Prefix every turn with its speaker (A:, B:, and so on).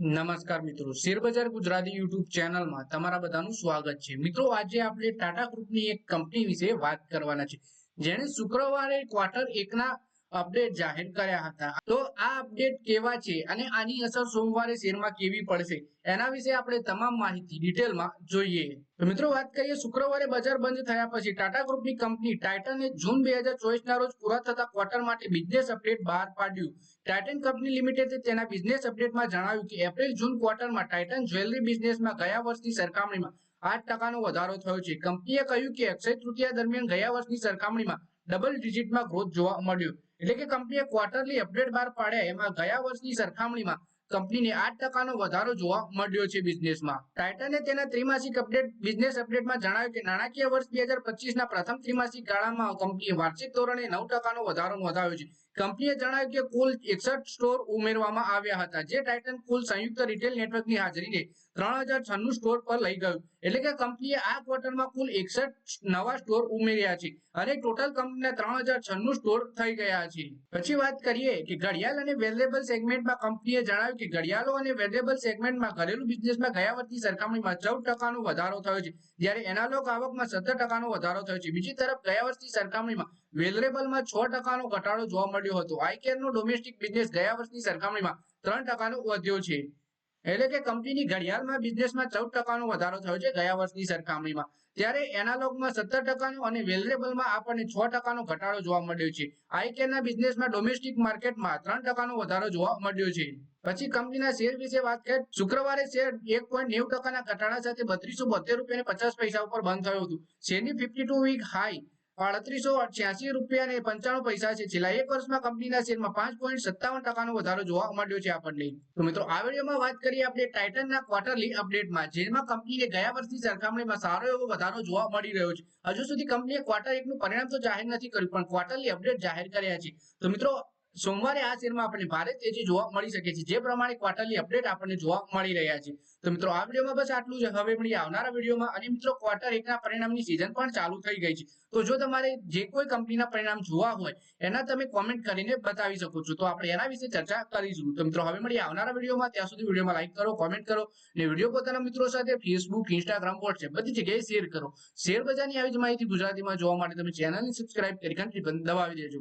A: નમસ્કાર મિત્રો. શેરબજાર ગુજરાતી યુટ્યુબ ચેનલમાં તમારા બધાનું સ્વાગત છે. મિત્રો, આજે આપણે ટાટા ગ્રુપની એક કંપની વિશે વાત કરવાના છે. જેણે શુક્રવારે ક્વાર્ટર એકના અપડેટ જાહેર કર્યા હતા. તો આ અપડેટ કેવા છે અને આની અસર સોમવારે શેરમાં કેવી પડશે? એના વિશે આપણે તમામ માહિતી ડિટેલમાં જોઈએ. મિત્રો વાત કરીએ શુક્રવારે બજાર બંધ થયા પછી ટાટા ગ્રુપની કંપની ટાઇટને જૂન બે હજાર ચોવીસના રોજ પૂરા થતા ક્વાર્ટર માટે બિઝનેસ અપડેટ બહાર પાડ્યું. ટાઇટન કંપની લિમિટેડે તેના બિઝનેસ અપડેટમાં જણાવ્યું કે એપ્રિલ જૂન ક્વાર્ટરમાં ટાઇટન જ્વેલરી બિઝનેસમાં ગયા વર્ષની સરખામણીમાં આઠ ટકાનો વધારો થયો છે. કંપનીએ કહ્યું કે અક્ષય તૃતીયા દરમિયાન ગયા વર્ષની સરખામણીમાં ડબલ ડિજિટમાં ગ્રોથ જોવા મળ્યું. એટલે કે કંપનીએ ક્વાર્ટરલી અપડેટ બહાર પાડ્યા. એમાં ગયા વર્ષની સરખામણીમાં કંપનીને આઠ ટકાનો વધારો જોવા મળ્યો છે બિઝનેસમાં ટાઇટને તેના ત્રિમાસિક અપડેટ બિઝનેસ અપડેટમાં જણાવ્યું કે નાણાકીય વર્ષ બે હજાર પચીસના પ્રથમ ત્રિમાસિક ગાળામાં કંપનીએ વાર્ષિક ધોરણે નવ ટકાનો વધારો નોંધાવ્યો છે. કંપનીએ જણાવ્યું કે કુલ એકસઠ સ્ટોર ઉમેરવામાં આવ્યા હતા. જે ટાઇટન કુલ સંયુક્ત રિટેલ નેટવર્કની હાજરીને ત્રણ સ્ટોર પર લઈ ગયું. એટલે કે કંપનીએ આ ક્વાર્ટરમાં કુલ એકસઠ નવા સ્ટોર ઉમેર્યા છે અને ટોટલ કંપનીના ત્રણ સ્ટોર થઈ ગયા છે. પછી વાત કરીએ કે ઘડિયાળ અને વેલેબલ સેગમેન્ટમાં કંપનીએ જણાવ્યું કે ઘડિયાળો અને વેલેબલ સેગમેન્ટમાં ઘરેલું બિઝનેસમાં ગયા વર્ષની સરખામણીમાં ચૌદ ટકાનો વધારો થયો છે. જ્યારે એનાલોગ આવકમાં સત્તર ટકાનો વધારો થયો છે. બીજી તરફ ગયા વર્ષની સરખામણીમાં વેલરેબલમાં છ ટકાનો ઘટાડો જોવા મળ્યો હતો. આઈકેરનો ડોમેસ્ટિક બિઝનેસ ગયા વર્ષની સરખામણીમાં ત્રણ ટકાનો વધ્યો છે. એટલે કે કંપનીની ઘડિયાળમાં બિઝનેસમાં ચૌદ ટકાનો વધારો થયો છે ગયા વર્ષની સરખામણીમાં. ત્યારે એનાલોગમાં સત્તર ટકાનો અને વેલરેબલમાં આપણને છ ટકાનો ઘટાડો જોવા મળ્યો છે. આઈકેરના બિઝનેસમાં ડોમેસ્ટિક માર્કેટમાં ત્રણ ટકાનો વધારો જોવા મળ્યો છે. પછી કંપનીના શેર વિશે વાત કરીએ, શુક્રવારે શેર એક પોઈન્ટ નેવું ટકાના ઘટાડા સાથે બત્રીસો બોતેર રૂપિયા પચાસ પૈસા ઉપર બંધ થયું હતું. શેરની ફિફ્ટી ટુ વીક હાઈ અડત્રીસો છ્યાસી રૂપિયા અને પંચાણું પૈસા છેલ્લા એક વર્ષમાં કંપનીના શેરમાં પાંચ પોઈન્ટ સત્તાવન ટકાનો વધારો જોવા મળ્યો છે આપણને. તો મિત્રો, આ વિડીયોમાં વાત કરીએ આપણે ટાઇટનના ક્વાર્ટરલી અપડેટમાં, જેમાં કંપનીને ગયા વર્ષની સરખામણીમાં સારો એવો વધારો જોવા મળી રહ્યો છે. હજુ સુધી કંપનીએ ક્વાર્ટર એકનું પરિણામ તો જાહેર નથી કર્યું, પણ ક્વાર્ટરલી અપડેટ જાહેર કર્યા છે. તો મિત્રો સોમવારે આ શેરમાં આપણને ભારે તેજી જોવા મળી શકે છે. જે પ્રમાણે ક્વાર્ટરલી અપડેટ આપણને જોવા મળી રહ્યા છે. તો મિત્રો, આ વિડીયોમાં બસ આટલું જ. હવે મળી આવનારા વિડીયોમાં. અને મિત્રો ક્વાર્ટર એકના પરિણામની સિઝન પણ ચાલુ થઈ ગઈ છે. તો જો તમારે જે કોઈ કંપનીના પરિણામ જોવા હોય, એના તમે કોમેન્ટ કરીને બતાવી શકો છો. તો આપણે એના વિશે ચર્ચા કરીશું. તો મિત્રો, હવે મળી આવનારા વિડીયોમાં. ત્યાં સુધી વિડીયોમાં લાઈક કરો કોમેન્ટ કરો. અને વીડિયો પોતાના મિત્રો સાથે ફેસબુક ઇન્સ્ટાગ્રામ વોટ્સએપ બધી જગ્યાએ શેર કરો. શેર બજારની આવી જ માહિતી ગુજરાતીમાં જોવા માટે તમે ચેનલને સબસ્ક્રાઇબ કરી ઘંટી દબાવી દેજો.